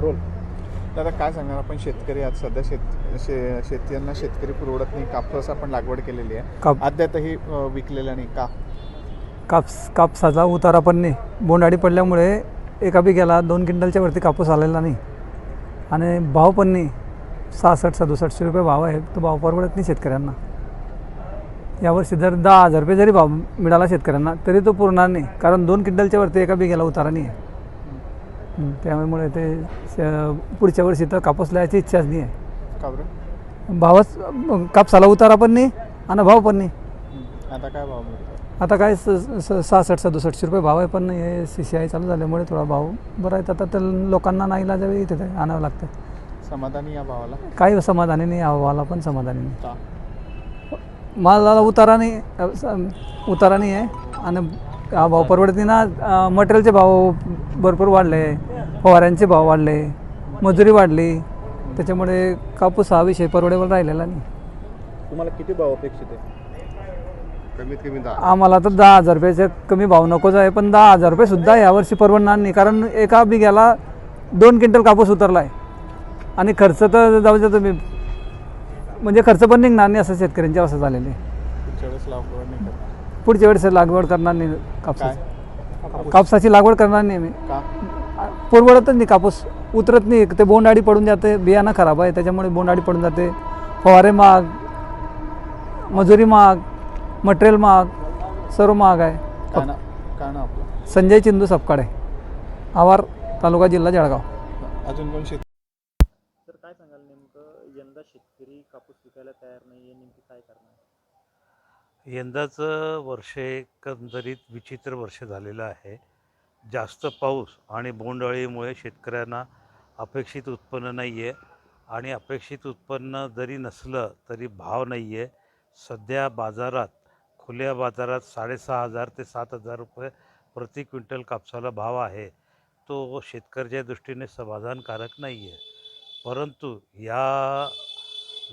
Role दादा काय सांगणार आपण शेतकरी आज सध्या शेत शे शेतकऱ्यांना शेतकरी पुरवडत नाही. कापूस आपण लागवड केलेली आहे. काप अद्यापही अ, विकलेला नाही. का? काps कापसाचा उतारा पण नाही. बोंडाळी पडल्यामुळे एका बिघ्याला दोन क्विंटलच्या वरती कापूस आलेला नाही. आणि भाव पण नाही. सहासष्ट सदुसष्टशे रुपये भाव आहे. तो भाव परवडत नाही शेतकऱ्यांना. यावर्षी जर दहा हजार रुपये जरी भाव मिळाला शेतकऱ्यांना तरी तो पुरणार नाही. कारण दोन क्विंटलच्या वरती एका बिघ्याला उतारा नाही आहे. त्यामुळे ते पुढच्या वर्षी तर कापूस लावायची इच्छाच नाही आहे. का बरं? भावच कापसाला उतारा पण नाही आणि भाव पण नाही. आता काय भाव मिळतो? आता काय स स- सहासष्ट सदुसष्टशे रुपये भाव आहे पण हे सी सी आय चालू झाल्यामुळे थोडा भाव बरा आहे. आता तर लोकांना नाही इथे इथे ते आणावं लागतं. समाधानी या भावाला? काही समाधानी नाही या भावाला पण समाधानी नाही. का? मालाला उतारा नाही अ, स- उतारा नाही आहे. आणि हा भाव परवडत नाही ना मटेरियलचे भाव भरपूर वाढले फवाऱ्यांचे भाव वाढले मजुरी वाढली त्याच्यामुळे कापूस हा विषय परवडेबल राहिलेला नाही. तुम्हाला किती भाव अपेक्षित आहे? कमीत कमी दहा. आम्हाला तर दहा हजार रुपयाचे कमी भाव नकोच आहे पण दहा हजार रुपये सुद्धा यावर्षी परवडणार नाही कारण एका बिघ्याला दोन क्विंटल कापूस उतरला आहे आणि खर्च तर जाऊ द्या तुम्ही. म्हणजे खर्च पण निघणार नाही असं शेतकऱ्यांची अवस्था झालेली आहे. पुढच्या वेळेस लागवड नाही करणार. पुढच्या वेळेस लागवड करणार नाही कापसाची. काय? कापसाची लागवड करणार नाही मी का? परवडतच नाही कापूस उतरत नाही. ते बोंडाडी पडून जाते बियाणं खराब आहे त्याच्यामुळे बोंडाडी पडून जाते. फवारे महाग मजुरी महाग मटेरियल महाग सर्व महाग आहे. काय ना काय ना आपलं. संजय चिंदू सपकाळे आवार तालुका जिल्हा जळगाव. अजून कोण शेत तर काय सांगाल नेमकं? यंदा शेतकरी कापूस विकायला तयार नाही आहे नेमकी काय करणार? यंदाचं वर्ष एकंदरीत विचित्र वर्ष झालेलं आहे. जास्त पाऊस आणि बोंडअळीमुळे शेतकऱ्यांना अपेक्षित उत्पन्न नाही आहे आणि अपेक्षित उत्पन्न जरी नसलं तरी भाव नाही आहे सध्या बाजारात खुल्या बाजारात साडेसहा हजार ते सात हजार रुपये प्रति क्विंटल कापसाला भाव आहे. तो शेतकऱ्याच्या दृष्टीने समाधानकारक नाही आहे परंतु या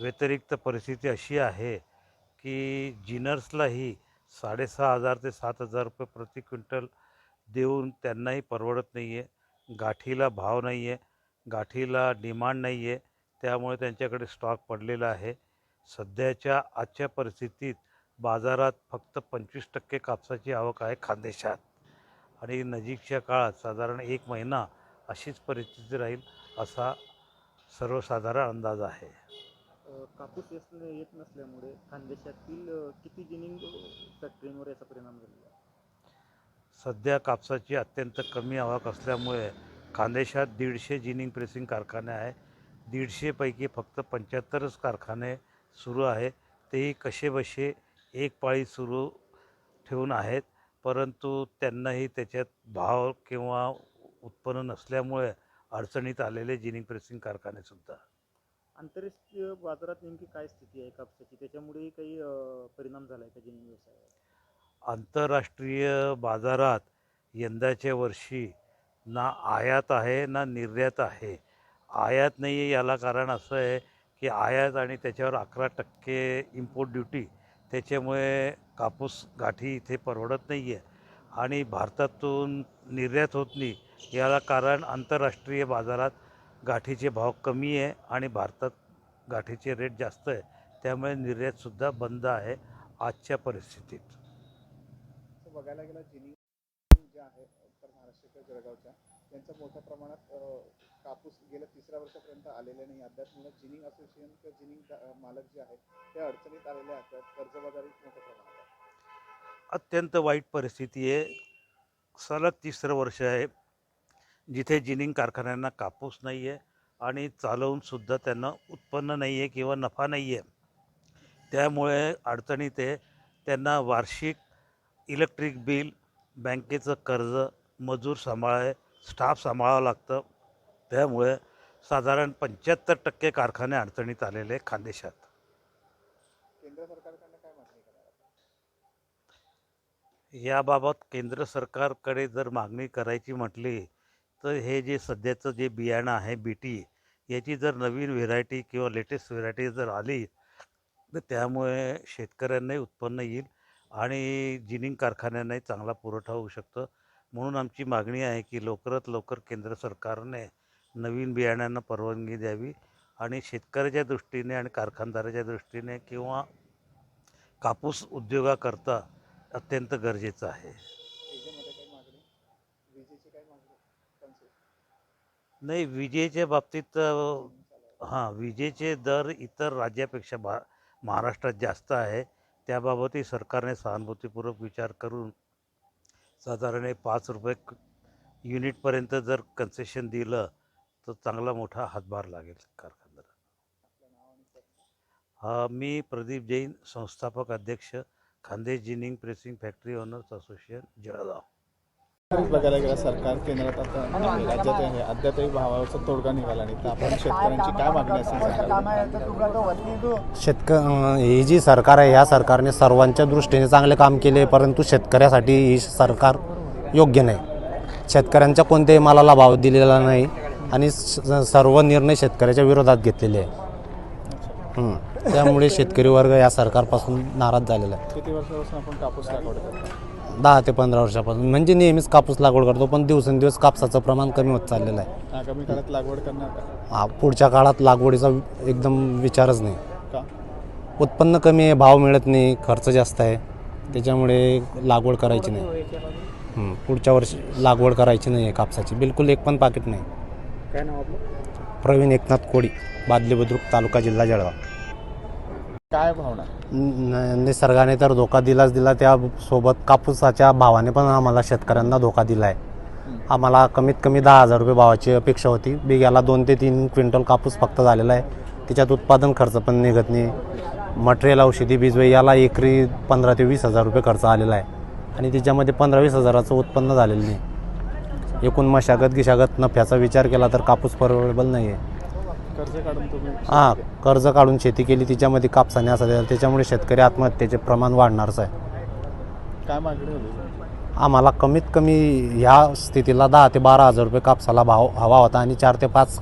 व्यतिरिक्त परिस्थिती अशी आहे की जिनर्सलाही साडेसहा हजार ते सात हजार रुपये प्रति क्विंटल देऊन त्यांनाही परवडत नाही आहे गाठीला भाव नाही आहे गाठीला डिमांड नाही आहे त्यामुळे त्यांच्याकडे स्टॉक पडलेला आहे. सध्याच्या आजच्या परिस्थितीत बाजारात फक्त पंचवीस टक्के कापसाची आवक आहे खानदेशात. आणि नजीकच्या काळात साधारण एक महिना अशीच परिस्थिती राहील असा सर्वसाधारण अंदाज आहे. कापूस येत नसल्यामुळे खानदेशातील किती जिनिंग फॅक्टरींवर याचा परिणाम झालेला आहे? सध्या कापसाची अत्यंत कमी आवक असल्यामुळे खानदेशात दीडशे जिनिंग प्रेसिंग कारखाने आहे. दीडशेपैकी फक्त पंच्याहत्तरच कारखाने सुरू आहे तेही कसेबसे एक पाळी सुरू ठेवून आहेत. परंतु त्यांनाही त्याच्यात भाव किंवा उत्पन्न नसल्यामुळे अडचणीत आलेले जिनिंग प्रेसिंग कारखानेसुद्धा आंतरराष्ट्रीय बाजारात नेमकी काय स्थिती आहे कापसाची? त्याच्यामुळेही काही परिणाम झाला आहे का जिनिंग व्यवसायावर? आंतरराष्ट्रीय बाजारात यंदाच्या वर्षी ना आयात आहे ना निर्यात आहे. आयात नाही आहे याला कारण असं आहे की आयात आणि त्याच्यावर अकरा टक्के इम्पोर्ट ड्युटी त्याच्यामुळे कापूस गाठी इथे परवडत नाही आहे आणि भारतातून निर्यात होत नाही याला कारण आंतरराष्ट्रीय बाजारात गाठीचे भाव कमी आहे आणि भारतात गाठीचे रेट जास्त आहे. त्यामुळे निर्यातसुद्धा बंद आहे आजच्या परिस्थितीत. बघायला गेलं जिनिंग जे आहे उत्तर महाराष्ट्राच्या जळगावच्या त्यांचा मोठ्या प्रमाणात कापूस गेल्या तिसऱ्या वर्षापर्यंत आलेले नाही. अद्यापमुळं जिनिंग असोसिएशन किंवा जिनिंग मालक जे आहेत ते अडचणीत आलेले आहेत. कर्जबाजारी मोठ्या प्रमाणात अत्यंत वाईट परिस्थिती आहे. सलग तिसरं वर्ष आहे. जिथे जिनिंग कारखान्यांना कापूस नाही आहे आणि चालवूनसुद्धा त्यांना उत्पन्न नाही आहे किंवा नफा नाही आहे त्यामुळे अडचणीत आहे. त्यांना वार्षिक इलेक्ट्रिक बिल बँकेचं कर्ज मजूर सांभाळ स्टाफ सांभाळावं लागतं. त्यामुळे साधारण पंच्याहत्तर टक्के कारखाने अडचणीत आलेले खानदेशात. केंद्र सरकारकडनं काय मागणी करणार याबाबत केंद्र सरकारकडे जर मागणी करायची म्हटली तर हे जे सध्याचं जे बियाणं आहे बी टी याची जर नवीन व्हेरायटी किंवा लेटेस्ट व्हेरायटी जर आली तर त्यामुळे शेतकऱ्यांनाही उत्पन्न येईल. आणि जिनिंग कारखान्यांनाही चांगला पुरवठा होऊ शकतो. म्हणून आमची मागणी आहे की लवकरात लवकर केंद्र सरकारने नवीन बियाण्यांना परवानगी द्यावी आणि शेतकऱ्याच्या दृष्टीने आणि कारखानदाराच्या दृष्टीने किंवा कापूस उद्योगाकरता अत्यंत गरजेचं आहे. नाही विजेच्या बाबतीत हां विजेचे दर इतर राज्यापेक्षा भा महाराष्ट्रात जास्त आहे. त्याबाबतही सरकारने सहानुभूतीपूर्वक विचार करून साधारण पाच रुपये युनिटपर्यंत जर कन्सेशन दिलं तर चांगला मोठा हातभार लागेल कारखान्याला हा मी प्रदीप जैन संस्थापक अध्यक्ष Khandesh ginning pressing factory owners association Jalgaon. बघायला गेला सरकार केंद्रात आता आहे, राज्यात आहे अद्यापही भावाचा तोडगा निघाला नाही तर आपण शेतकऱ्यांची काय मागणी असेल? शेतक ही जी सरकार आहे ह्या सरकारने सर्वांच्या दृष्टीने चांगले काम केले परंतु शेतकऱ्यासाठी ही सरकार योग्य नाही शेतकऱ्यांच्या कोणत्याही मालाला भाव दिलेला नाही आणि सर्व निर्णय शेतकऱ्याच्या विरोधात घेतलेले आहे. त्यामुळे शेतकरी वर्ग या सरकारपासून नाराज झालेला आहे किती वर्षापासून आपण कापूस लागवड करतो दहा ते पंधरा वर्षापासून. म्हणजे नेहमीच कापूस लागवड करतो पण दिवसेंदिवस कापसाचं प्रमाण कमी होत चाललेलं आहे. आगामी काळात लागवड करणार का? हा, पुढच्या काळात लागवडीचा एकदम विचारच नाही. का? उत्पन्न कमी आहे भाव मिळत नाही खर्च जास्त आहे. त्याच्यामुळे लागवड करायची नाही. हं, पुढच्या वर्षी लागवड करायची नाही आहे कापसाची. बिलकुल एक पण पाकिट नाही. काय नाव आपलं? प्रवीण एकनाथ कोडी बादली बुद्रुक तालुका जिल्हा जळगाव. काय भावना? न- निसर्गाने तर धोका दिलाच दिला. त्यासोबत कापूसाच्या भावाने पण आम्हाला शेतकऱ्यांना धोका दिला आहे आम्हाला कमीत कमी दहा हजार रुपये भावाची अपेक्षा होती. बिघ्याला दोन ते तीन क्विंटल कापूस फक्त झालेला आहे. त्याच्यात उत्पादन खर्च पण निघत नाही. मटेरियल औषधी बीजवे याला एकरी पंधरा ते वीस हजार रुपये खर्च आलेला आहे. आणि त्याच्यामध्ये पंधरा वीस हजाराचं उत्पन्न झालेलं नाही. एकूण मशागत गिशागत नफ्याचा विचार केला तर कापूस परवडेबल नाही आहे कर्ज काढून तुम्ही हां कर्ज काढून शेती केली तिच्यामध्ये कापसाने असं झालं त्याच्यामुळे शेतकरी आत्महत्येचे प्रमाण वाढणारच आहे. काय मागणी होती आम्हाला कमीत कमी ह्या स्थितीला दहा ते बारा हजार रुपये कापसाला भाव हवा होता आणि चार ते पाच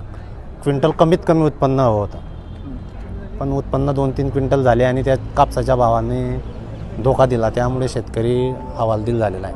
क्विंटल कमीत कमी उत्पन्न हवं होतं. पण उत्पन्न दोन तीन क्विंटल झाले आणि त्या कापसाच्या भावाने धोका दिला त्यामुळे शेतकरी हवालदिल झालेला आहे.